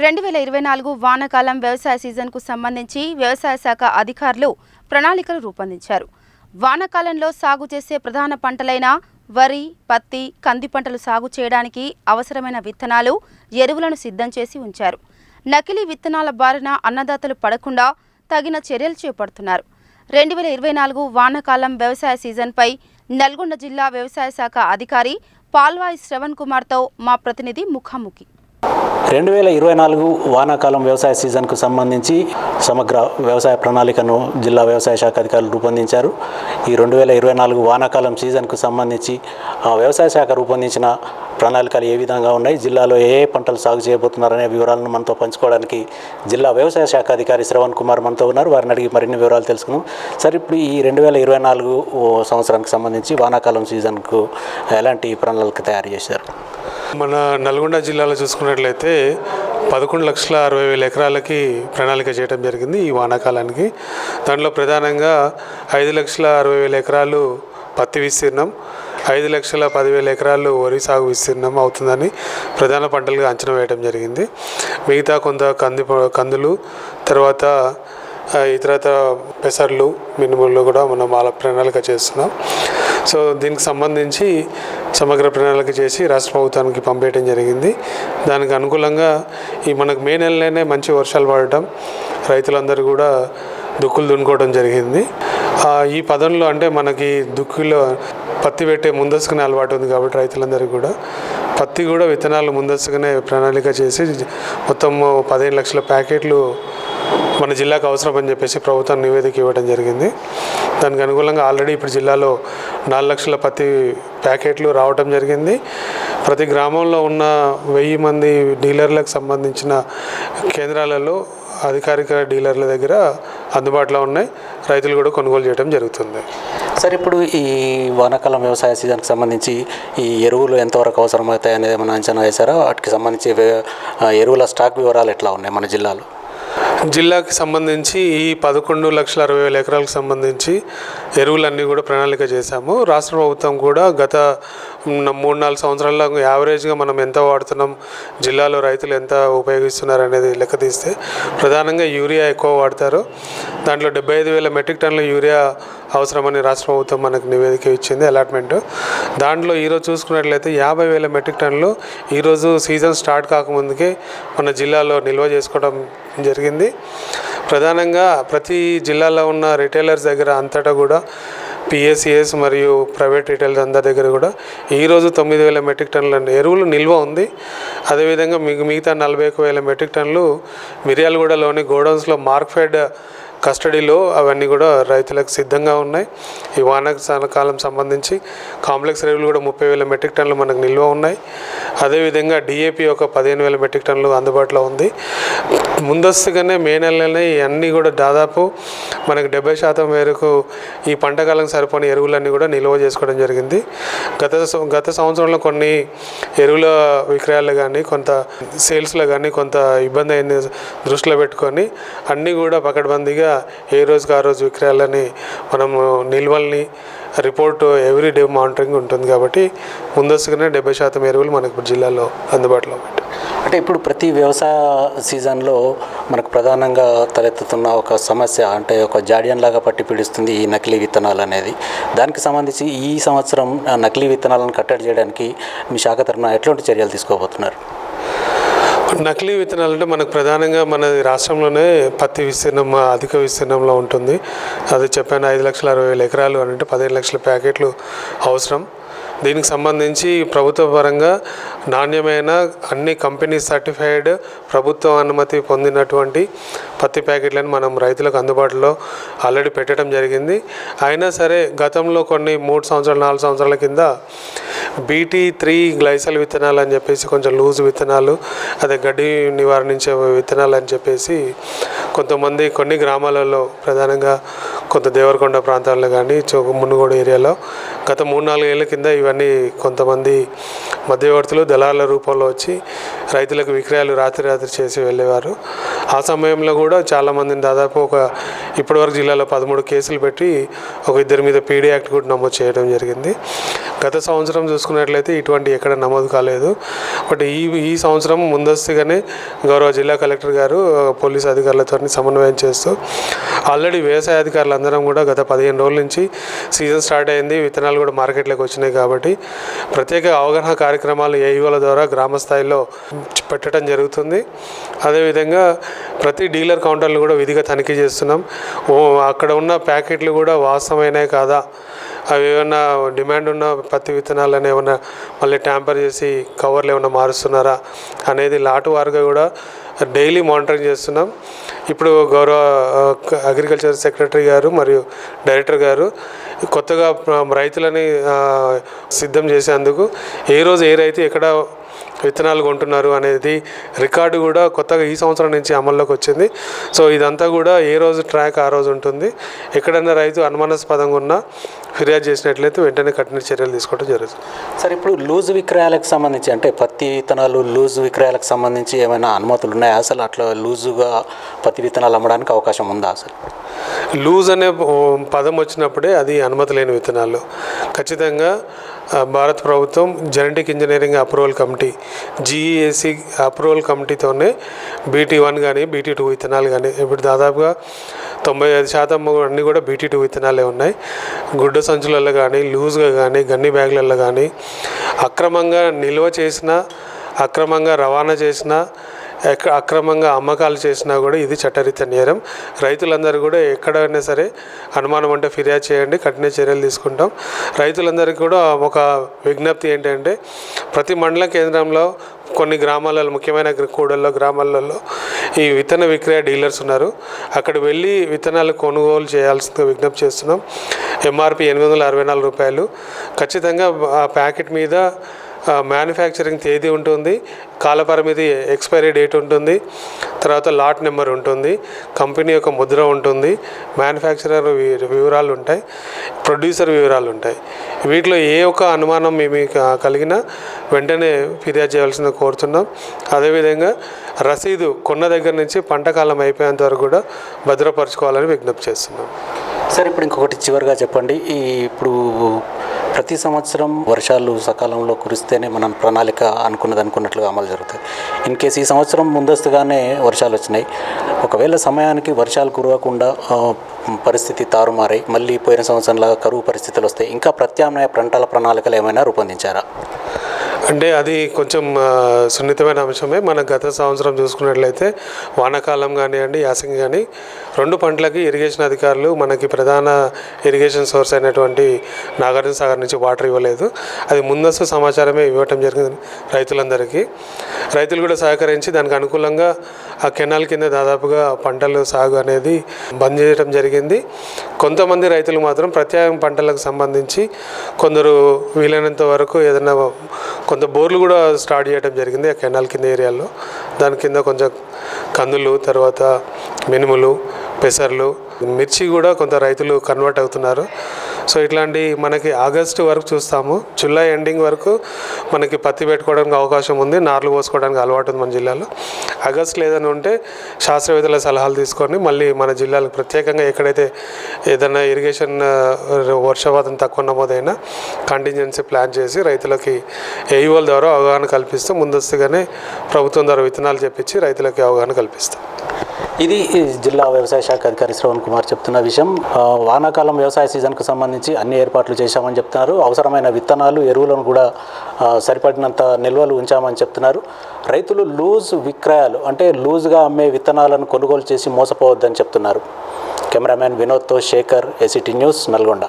రెండు వేల ఇరవై నాలుగు వానాకాలం వ్యవసాయ సీజన్కు సంబంధించి వ్యవసాయ శాఖ అధికారులు ప్రణాళికలు రూపొందించారు. వానాకాలంలో సాగు చేసే ప్రధాన పంటలైన వరి పత్తి కంది పంటలు సాగు చేయడానికి అవసరమైన విత్తనాలు ఎరువులను సిద్ధం చేసి ఉంచారు. నకిలీ విత్తనాల బారిన అన్నదాతలు పడకుండా తగిన చర్యలు చేపడుతున్నారు. రెండు వేల ఇరవై నాలుగు వానాకాలం వ్యవసాయ సీజన్పై నల్గొండ జిల్లా వ్యవసాయ శాఖ అధికారి పాల్వాయి శ్రవణ్ కుమార్తో మా ప్రతినిధి ముఖాముఖి. రెండు వేల ఇరవై నాలుగు వానాకాలం వ్యవసాయ సీజన్కు సంబంధించి సమగ్ర వ్యవసాయ ప్రణాళికను జిల్లా వ్యవసాయ శాఖ అధికారులు రూపొందించారు. ఈ రెండు వేల ఇరవై నాలుగు వానాకాలం సీజన్కు సంబంధించి ఆ వ్యవసాయ శాఖ రూపొందించిన ప్రణాళికలు ఏ విధంగా ఉన్నాయి జిల్లాలో ఏ ఏ పంటలు సాగు చేయబోతున్నారనే వివరాలను మనతో పంచుకోవడానికి జిల్లా వ్యవసాయ శాఖ అధికారి శ్రవణ్ కుమార్ మనతో ఉన్నారు. వారిని అడిగి మరిన్ని వివరాలు తెలుసుకున్నాం సార్ ఇప్పుడు ఈ రెండు వేల ఇరవై నాలుగు సంవత్సరానికి సంబంధించి వానాకాలం సీజన్కు ఎలాంటి ప్రణాళిక తయారు చేశారు? మన నల్గొండ జిల్లాలో చూసుకున్నట్లయితే పదకొండు లక్షల అరవై వేల ఎకరాలకి ప్రణాళిక చేయడం జరిగింది ఈ వానాకాలానికి. దాంట్లో ప్రధానంగా ఐదు లక్షల అరవై వేల ఎకరాలు పత్తి విస్తీర్ణం ఐదు లక్షల పదివేల ఎకరాలు వరి సాగు విస్తీర్ణం అవుతుందని ప్రధాన పంటలుగా అంచనా వేయడం జరిగింది. మిగతా కొంత కంది కందులు తర్వాత ఆ, పెసర్లు మినుములు కూడా మనం వాళ్ళ ప్రణాళిక చేస్తున్నాం. సో దీనికి సంబంధించి సమగ్ర ప్రణాళిక చేసి రాష్ట్ర ప్రభుత్వానికి పంపేయడం జరిగింది. దానికి అనుకూలంగా ఈ మనకు మే నెలలోనే మంచి వర్షాలు పడటం రైతులందరూ కూడా దుక్కులు దున్నుకోవడం జరిగింది. ఈ పదంలో అంటే మనకి దుక్కులో పత్తి పెట్టే ముందస్తుగానే అలవాటు ఉంది కాబట్టి రైతులందరికీ కూడా. పత్తి కూడా విత్తనాలు ముందస్తుగానే ప్రణాళిక చేసి మొత్తం పదిహేను లక్షల ప్యాకెట్లు మన జిల్లాకు అవసరం అని చెప్పేసి ప్రభుత్వం నివేదిక ఇవ్వడం జరిగింది. దానికి అనుకూలంగా ఆల్రెడీ ఇప్పుడు జిల్లాలో నాలుగు లక్షల పత్తి ప్యాకెట్లు రావడం జరిగింది. ప్రతి గ్రామంలో ఉన్న వెయ్యి మంది డీలర్లకు సంబంధించిన కేంద్రాలలో అధికారిక డీలర్ల దగ్గర అందుబాటులో ఉన్నాయి. రైతులు కూడా కొనుగోలు చేయడం జరుగుతుంది. సార్ ఇప్పుడు ఈ వానాకాలం వ్యవసాయ సీజన్కి సంబంధించి ఈ ఎరువులు ఎంతవరకు అవసరమవుతాయి అనేది ఏమైనా అంచనా వేశారా? వాటికి సంబంధించి ఎరువుల స్టాక్ వివరాలు ఎట్లా ఉన్నాయి మన జిల్లాలో? జిల్లాకి సంబంధించి ఈ పదకొండు లక్షల అరవై వేల ఎకరాలకు సంబంధించి ఎరువులన్నీ కూడా ప్రణాళిక చేశాము. రాష్ట్ర ప్రభుత్వం కూడా గత మూడు నాలుగు సంవత్సరాల్లో యావరేజ్గా మనం ఎంత వాడుతున్నాం జిల్లాలో రైతులు ఎంత ఉపయోగిస్తున్నారు అనేది లెక్క తీస్తే ప్రధానంగా యూరియా ఎక్కువ వాడతారు. దాంట్లో డెబ్బై ఐదు వేల మెట్రిక్ టన్నుల యూరియా అవసరమని రాష్ట్ర ప్రభుత్వం మనకు నివేదిక ఇచ్చింది అలాట్మెంట్. దాంట్లో ఈరోజు చూసుకున్నట్లయితే యాభై వేల మెట్రిక్ టన్నులు ఈరోజు సీజన్ స్టార్ట్ కాకముందుకే మన జిల్లాలో నిల్వ చేసుకోవడం జరిగింది. ప్రధానంగా ప్రతి జిల్లాలో ఉన్న రిటైలర్స్ దగ్గర అంతటా కూడా పిఎస్సిఎస్ మరియు ప్రైవేట్ రిటైల్ అందరి దగ్గర కూడా ఈరోజు తొమ్మిది వేల మెట్రిక్ టన్నుల ఎరువులు నిల్వ ఉంది. అదేవిధంగా మిగ మిగతా నలభై ఒక వేల మెట్రిక్ టన్నులు మిర్యాలగూడలోని గోడౌన్స్లో మార్క్ఫెడ్ కస్టడీలో అవన్నీ కూడా రైతులకు సిద్ధంగా ఉన్నాయి. ఈ వానాకాల సంబంధించి కాంప్లెక్స్ రేవులు కూడా ముప్పై వేల మెట్రిక్ టన్నులు మనకు నిల్వ ఉన్నాయి. అదేవిధంగా డిఏపి ఒక పదిహేను వేల మెట్రిక్ టన్నులు అందుబాటులో ఉంది. ముందస్తుగానే మే నెలలోనే ఇవన్నీ కూడా దాదాపు మనకు డెబ్బై శాతం మేరకు ఈ పంటకాలం సరిపోని ఎరువులన్నీ కూడా నిల్వ చేసుకోవడం జరిగింది. గత గత సంవత్సరంలో కొన్ని ఎరువుల విక్రయాలు కానీ కొంత సేల్స్లో కానీ కొంత ఇబ్బంది అయింది దృష్టిలో పెట్టుకొని అన్నీ కూడా పకడ్బందీగా ఏ రోజుకి ఆ రోజు విక్రయాలని మనము నిల్వల్ని రిపోర్ట్ ఎవ్రీ డే మానిటరింగ్ ఉంటుంది కాబట్టి ముందస్తుగానే డెబ్బై శాతం ఎరువులు మనకు జిల్లాలో అందుబాటులో ఉంటాయి అంటే ఇప్పుడు ప్రతి వ్యవసాయ సీజన్లో మనకు ప్రధానంగా తలెత్తుతున్న ఒక సమస్య అంటే ఒక జాడియన్ లాగా పట్టి పీడిస్తుంది ఈ నకిలీ విత్తనాలు అనేది. దానికి సంబంధించి ఈ సంవత్సరం నకిలీ విత్తనాలను కట్టడి చేయడానికి మీ శాఖ తరఫున ఎట్లాంటి చర్యలు తీసుకోబోతున్నారు? నకిలీ విత్తనాలు అంటే మనకు ప్రధానంగా మన రాష్ట్రంలోనే పత్తి విస్తీర్ణం అధిక విస్తీర్ణంలో ఉంటుంది. అది చెప్పాను ఐదు లక్షల అరవై వేల ఎకరాలు అని అంటే పదిహేను లక్షల ప్యాకెట్లు అవసరం. దీనికి సంబంధించి ప్రభుత్వ పరంగా నాణ్యమైన అన్ని కంపెనీ సర్టిఫైడ్ ప్రభుత్వ అనుమతి పొందినటువంటి పత్తి ప్యాకెట్లను మనం రైతులకు అందుబాటులో ఆల్రెడీ పెట్టడం జరిగింది. అయినా సరే గతంలో కొన్ని మూడు సంవత్సరాలు నాలుగు సంవత్సరాల కింద బీటీ త్రీ గ్లైసల్ విత్తనాలు అని చెప్పేసి కొంచెం లూజ్ విత్తనాలు అదే గడ్డి నివారించే విత్తనాలు అని చెప్పేసి కొంతమంది కొన్ని గ్రామాలలో ప్రధానంగా కొంత దేవరకొండ ప్రాంతాల్లో కానీ మునుగోడు ఏరియాలో గత మూడు నాలుగు ఏళ్ళ కింద ఇవన్నీ కొంతమంది మధ్యవర్తులు దళాల రూపంలో వచ్చి రైతులకు విక్రయాలు రాత్రి రాత్రి చేసి వెళ్ళేవారు. ఆ సమయంలో కూడా చాలామందిని దాదాపు ఒక ఇప్పటివరకు జిల్లాలో పదమూడు కేసులు పెట్టి ఒక ఇద్దరి మీద పీడీ యాక్ట్ కూడా నమోదు చేయడం జరిగింది. గత సంవత్సరం చూసుకున్నట్లయితే ఇటువంటి ఎక్కడ నమోదు కాలేదు. బట్ ఈ ఈ సంవత్సరం ముందస్తుగానే గౌరవ జిల్లా కలెక్టర్ గారు పోలీస్ అధికారులతో సమన్వయం చేస్తూ ఆల్రెడీ వ్యవసాయ అధికారులు అందరం కూడా గత పదిహేను రోజుల నుంచి సీజన్ స్టార్ట్ అయింది. విత్తనాలు కూడా మార్కెట్లోకి వచ్చినాయి కాబట్టి ప్రత్యేక అవగాహన కార్యక్రమాలు ఏఈఓల ద్వారా గ్రామ స్థాయిలో పెట్టడం జరుగుతుంది. అదేవిధంగా ప్రతి డీలర్ కౌంటర్లు కూడా విధిగా తనిఖీ చేస్తున్నాం. అక్కడ ఉన్న ప్యాకెట్లు కూడా వాస్తవమైనవి కాదా? అవి ఏమైనా డిమాండ్ ఉన్న పత్తి విత్తనాలను ఏమైనా మళ్ళీ ట్యాంపర్ చేసి కవర్లు ఏమైనా మారుస్తున్నారా? అనేది లాటు వారుగా కూడా డైలీ మానిటరింగ్ చేస్తున్నాం. ఇప్పుడు గౌరవ అగ్రికల్చర్ సెక్రటరీ గారు మరియు డైరెక్టర్ గారు కొత్తగా రైతులని సిద్ధం చేసేందుకు ఏ రోజు ఏ రైతు ఎక్కడ విత్తనాలు కొంటున్నారు అనేది రికార్డు కూడా కొత్తగా ఈ సంవత్సరం నుంచి అమల్లోకి వచ్చింది. సో ఇదంతా కూడా ఏ రోజు ట్రాక్ ఆ రోజు ఉంటుంది. ఎక్కడైనా రైతు అనుమానాస్పదంగా ఉన్నా ఫిర్యాదు చేసినట్లయితే వెంటనే కఠిన చర్యలు తీసుకోవడం జరుగుతుంది. సార్ ఇప్పుడు లూజ్ విక్రయాలకు సంబంధించి అంటే పత్తి విత్తనాలు లూజ్ విక్రయాలకు సంబంధించి ఏమైనా అనుమతులు ఉన్నాయా? అసలు అట్లా లూజుగా పత్తి విత్తనాలు అమ్మడానికి అవకాశం ఉందా అసలు లూజ్ అనే పదం వచ్చినప్పుడే అది అనుమతి లేని విత్తనాలు. ఖచ్చితంగా భారత ప్రభుత్వం genetic engineering approval committee GEAC approval కమిటీతోనే BT one కానీ బీటీ టూ విత్తనాలు కానీ ఇప్పుడు దాదాపుగా తొంభై ఐదు శాతం అన్నీ కూడా బీటీ టూ విత్తనాలే ఉన్నాయి. గుడ్డ సంచులలో కానీ లూజ్గా కానీ గన్ని బ్యాగులలో కానీ అక్రమంగా నిల్వ చేసిన అక్రమంగా రవాణా చేసిన అక్రమంగా అమ్మకాలు చేసినా కూడా ఇది చట్టరీత్యా నేరం. రైతులందరూ కూడా ఎక్కడైనా సరే అనుమానం అంటే ఫిర్యాదు చేయండి కఠిన చర్యలు తీసుకుంటాం. రైతులందరికీ కూడా ఒక విజ్ఞప్తి ఏంటంటే ప్రతి మండల కేంద్రంలో కొన్ని గ్రామాలలో ముఖ్యమైన కూడల్లో గ్రామాలలో ఈ విత్తన విక్రయ డీలర్స్ ఉన్నారు. అక్కడ వెళ్ళి విత్తనాలు కొనుగోలు చేయాల్సిందిగా విజ్ఞప్తి చేస్తున్నాం. ఎంఆర్పి ఎనిమిది వందల అరవై నాలుగు రూపాయలు. ఖచ్చితంగా ఆ ప్యాకెట్ మీద మ్యానుఫ్యాక్చరింగ్ తేదీ ఉంటుంది కాలపరిమితి ఎక్స్పైరీ డేట్ ఉంటుంది తర్వాత లాట్ నెంబర్ ఉంటుంది కంపెనీ యొక్క ముద్ర ఉంటుంది మ్యానుఫ్యాక్చరర్ వివరాలు ఉంటాయి ప్రొడ్యూసర్ వివరాలు ఉంటాయి. వీటిలో ఏ ఒక్క అనుమానం మేము కలిగినా వెంటనే ఫిర్యాదు చేయాల్సింది కోరుతున్నాం. అదేవిధంగా రసీదు కొన్న దగ్గర నుంచి పంట కాలం అయిపోయేంత వరకు కూడా భద్రపరచుకోవాలని విజ్ఞప్తి చేస్తున్నాం. సార్ ఇప్పుడు ఇంకొకటి చివరిగా చెప్పండి. ఈ ఇప్పుడు ప్రతి సంవత్సరం వర్షాలు సకాలంలో కురిస్తేనే మనం ప్రణాళిక అనుకున్నది అనుకున్నట్లుగా అమలు జరుగుతాయి. ఇన్ కేసు ఈ సంవత్సరం ముందస్తుగానే వర్షాలు వచ్చినాయి ఒకవేళ సమయానికి వర్షాలు కురవకుండా పరిస్థితి తారుమారై మళ్ళీ పోయిన సంవత్సరంలాగా కరువు పరిస్థితులు వస్తాయి. ఇంకా ప్రత్యామ్నాయ పంటల ప్రణాళికలు ఏమైనా రూపొందించారా? అంటే అది కొంచెం సున్నితమైన అంశమే. మన గత సంవత్సరం చూసుకున్నట్లయితే వానాకాలం కానివ్వండి యాసంగి కానీ రెండు పంటలకి ఇరిగేషన్ అధికారులు మనకి ప్రధాన ఇరిగేషన్ సోర్స్ అయినటువంటి నాగార్జున సాగర్ నుంచి వాటర్ ఇవ్వలేదు. అది ముందస్తు సమాచారమే ఇవ్వటం జరిగింది రైతులందరికీ. రైతులు కూడా సహకరించి దానికి అనుకూలంగా ఆ కెనాల్ కింద దాదాపుగా పంటలు సాగు అనేది బంద్ చేయడం జరిగింది. కొంతమంది రైతులు మాత్రం ప్రత్యామ్నాయ పంటలకు సంబంధించి కొందరు వీలైనంత వరకు ఏదైనా కొంత బోర్లు కూడా స్టార్ట్ చేయడం జరిగింది ఆ కెనాల్ కింద ఏరియాలో. దాని కింద కొంచెం కందులు తర్వాత మినుములు పెసర్లు మిర్చి కూడా కొంత రైతులు కన్వర్ట్ అవుతున్నారు. సో ఇట్లాంటి మనకి ఆగస్టు వరకు చూస్తాము. జూలై ఎండింగ్ వరకు మనకి పత్తి పెట్టుకోవడానికి అవకాశం ఉంది. నార్లు పోసుకోవడానికి అలవాటు ఉంది మన జిల్లాలో. ఆగస్ట్ ఏదైనా ఉంటే శాస్త్రవేత్తల సలహాలు తీసుకొని మళ్ళీ మన జిల్లాలకు ప్రత్యేకంగా ఎక్కడైతే ఏదైనా ఇరిగేషన్ వర్షపాతం తక్కువ నమోదైనా కంటింజెన్సీ ప్లాన్ చేసి రైతులకి ఏఈఓల ద్వారా అవగాహన కల్పిస్తూ ముందస్తుగానే ప్రభుత్వం ద్వారా విత్తనాలు చెప్పించి రైతులకి అవగాహన కల్పిస్తాం. ఇది ఈ జిల్లా వ్యవసాయ శాఖ అధికారి శ్రవణ్ కుమార్ చెప్తున్న విషయం. వానాకాలం వ్యవసాయ సీజన్కు సంబంధించి అన్ని ఏర్పాట్లు చేశామని చెప్తున్నారు. అవసరమైన విత్తనాలు ఎరువులను కూడా సరిపడినంత నిల్వలు ఉంచామని చెప్తున్నారు. రైతులు లూజ్ విక్రయాలు అంటే లూజ్గా అమ్మే విత్తనాలను కొనుగోలు చేసి మోసపోవద్దని చెప్తున్నారు. కెమెరామ్యాన్ వినోద్తో శేఖర్ ఎసిటీ న్యూస్ నల్గొండ.